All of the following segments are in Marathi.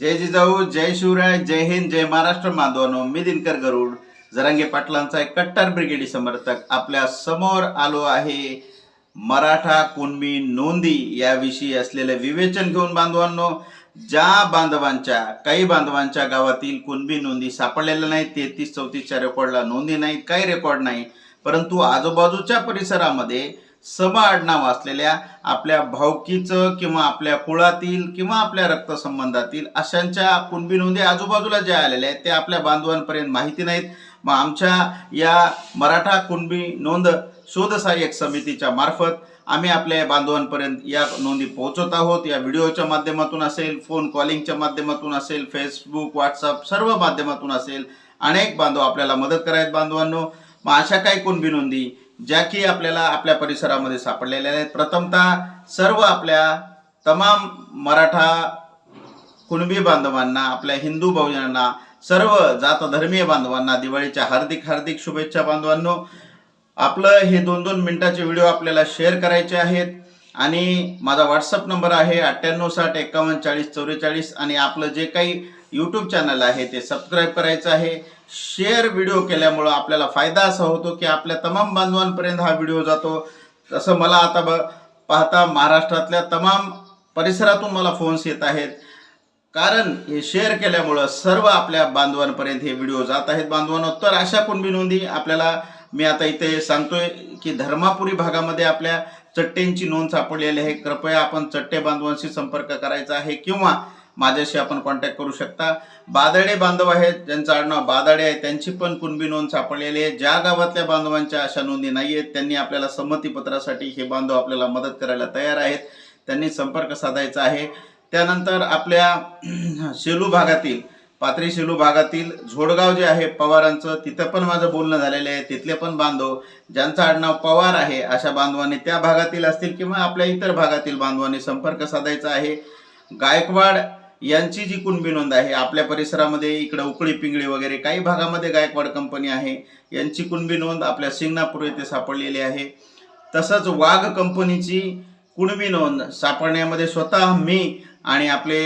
जय जिजाऊ जय शिवराय जय हिंद जय महाराष्ट्र बांधवांनो मी दिनकर गरुड जरांगे पाटलांचा एक कट्टर ब्रिगेडी समर्थक. आपल्यासमोर आलो आहे मराठा कुणबी नोंदी. याविषयी असलेले विवेचन घेऊन बांधवांनो ज्या बांधवांच्या काही बांधवांच्या गावातील कुणबी नोंदी सापडलेल्या नाही तेहतीस चौतीसच्या रेकॉर्डला नोंदी नाहीत काही रेकॉर्ड नाही. परंतु आजूबाजूच्या परिसरामध्ये सम आडनाव असलेल्या आपल्या भावकीचं किंवा आपल्या कुळातील किंवा आपल्या रक्तसंबंधातील अशांच्या कुणबी नोंदी आजूबाजूला ज्या आलेल्या आहेत त्या आपल्या बांधवांपर्यंत माहिती नाहीत. मग आमच्या या मराठा कुणबी नोंद शोध सहाय्यक समितीच्या मार्फत आम्ही आपल्या बांधवांपर्यंत या नोंदी पोहोचत आहोत. या व्हिडिओच्या माध्यमातून असेल फोन कॉलिंगच्या माध्यमातून असेल फेसबुक व्हॉट्सअप सर्व माध्यमातून असेल अनेक बांधव आपल्याला मदत करायत बांधवांनो. मग अशा काही कुणबी नोंदी ज्या की आपल्याला आपल्या परिसरामध्ये सापडलेल्या आहेत. प्रथमतः सर्व आपल्या तमाम मराठा कुणबी बांधवांना आपल्या हिंदू बहुजनांना सर्व जात धर्मीय बांधवांना दिवाळीच्या हार्दिक हार्दिक शुभेच्छा बांधवांनो. आपलं हे दोन दोन मिनिटाचे व्हिडिओ आपल्याला शेअर करायचे आहेत. आणि माझा व्हॉट्सअप नंबर आहे अठ्ठ्याण्णव साठ एकावन्न चाळीस चौवेचाळीस आणि आपलं जे काही यूट्यूब चॅनल आहे ते सबस्क्राईब करायचं आहे. शेअर व्हिडिओ केल्यामुळं आपल्याला फायदा असा होतो की आपल्या तमाम बांधवांपर्यंत हा व्हिडिओ जातो. तसं मला आता ब पाहता महाराष्ट्रातल्या तमाम परिसरातून मला फोन्स येत आहेत. कारण हे शेअर केल्यामुळं सर्व आपल्या बांधवांपर्यंत हे व्हिडिओ जात आहेत. बांधवांनो तर अशा कुणबी नोंदी आपल्याला मी आता इथे सांगतोय की धर्मापुरी भागामध्ये आपल्या चट्टेंची नोंद सापडलेली आहे. कृपया आपण चट्टे बांधवांशी संपर्क करायचा आहे किंवा माझ्याशी आपण कॉन्टॅक्ट करू शकता. बादडे बांधव आहेत ज्यांचं आडनाव बादाडे आहे त्यांची पण कुणबी नोंद सापडलेली आहे. ज्या गावातल्या बांधवांच्या अशा नोंदी नाही आहेत त्यांनी आपल्याला संमतीपत्रासाठी हे बांधव आपल्याला मदत करायला तयार आहेत. त्यांनी संपर्क साधायचा आहे. त्यानंतर आपल्या शेलू भागातील पात्री शेलू भागातील झोडगाव जे आहे पवारांचं तिथं पण माझं बोलणं झालेलं आहे. तिथले पण बांधव ज्यांचं आडनाव पवार आहे अशा बांधवांनी त्या भागातील असतील किंवा आपल्या इतर भागातील बांधवांनी संपर्क साधायचा आहे. गायकवाड यांची जी कुणबी नोंद आहे आपल्या परिसरामध्ये इकडं उकळी पिंगळी वगैरे काही भागामध्ये गायकवाड कंपनी आहे. यांची कुणबी नोंद आपल्या सिंगणापूर येथे सापडलेली आहे. तसंच वाघ कंपनीची कुणबी नोंद सापडण्यामध्ये स्वतः मी आणि आपले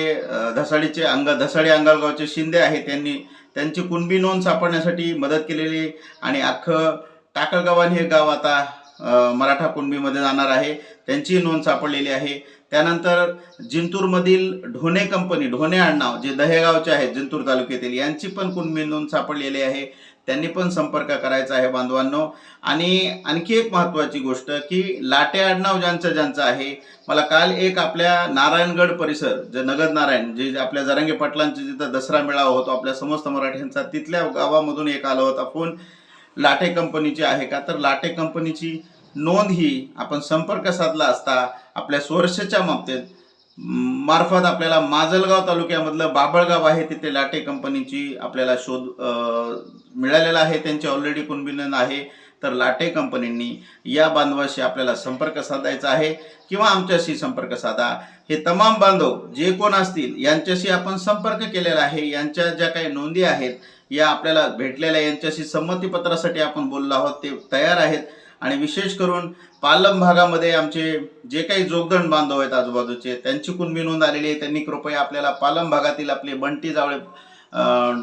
धसाडीचे अंग धसाडी अंगालगावचे शिंदे आहे त्यांनी त्यांची कुणबी नोंद सापडण्यासाठी मदत केलेली आणि अख्खं टाकळगावान हे गाव आता मराठा कुणबीमध्ये जाणार आहे. त्यांची नोंद सापडलेली आहे. त्यानंतर जिंतूरमधील ढोणे कंपनी ढोणे आडनाव जे दहेगावचे आहेत जिंतूर तालुक्यातील यांची पण कुणबी नोंद सापडलेली आहे. त्यांनी पण संपर्क करायचा आहे बांधवांनो. आणि आणखी एक महत्त्वाची गोष्ट की लाटे आडनाव ज्यांचं ज्यांचं आहे मला काल एक आपल्या नारायणगड परिसर जे नगर नारायण जे आपल्या जरांगे पाटलांचे जिथं दसरा मेळावा होतो आपल्या समस्त मराठ्यांचा तिथल्या गावामधून एक आला होता फोन. लाटे कंपनीची आहे का? तर लाटे कंपनीची नोंद ही आपण संपर्क साधला असता आपल्या सोर्सच्या बाबतीत मार्फत आपल्याला माजलगाव तालुक्यामधलं बाबळगाव आहे तिथे लाटे कंपनीची आपल्याला शोध मिळालेला आहे. त्यांची ऑलरेडी कुणबिनन आहे. तर लाटे कंपनींनी या बांधवाशी आपल्याला संपर्क साधायचा आहे किंवा आमच्याशी संपर्क साधा. हे तमाम बांधव जे कोण असतील यांच्याशी आपण संपर्क केलेला आहे. यांच्या ज्या काही नोंदी आहेत या आपल्याला भेटलेल्या यांच्याशी संमतीपत्रासाठी आपण बोललो आहोत. ते तयार आहेत. आणि विशेष करून पालम भागामध्ये आमचे जे काही जोगदंड बांधव आहेत आजूबाजूचे त्यांची कुणबी नोंद आलेली आहे त्यांनी कृपया आपल्याला पालम भागातील आपले बंटी जावळे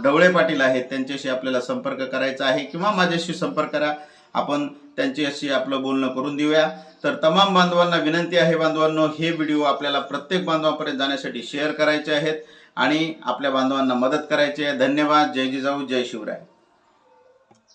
ढवळे पाटील आहेत त्यांच्याशी आपल्याला संपर्क करायचा आहे किंवा माझ्याशी संपर्क करा. आपण त्यांच्याशी आपलं बोलणं करून देऊया. तर तमाम बांधवांना विनंती आहे बांधवांनो हे व्हिडिओ आपल्याला प्रत्येक बांधवापर्यंत जाण्यासाठी शेअर करायचे आहेत आणि आपल्या बांधवांना मदत करायची आहे. धन्यवाद. जय जिजाऊ. जय शिवराय.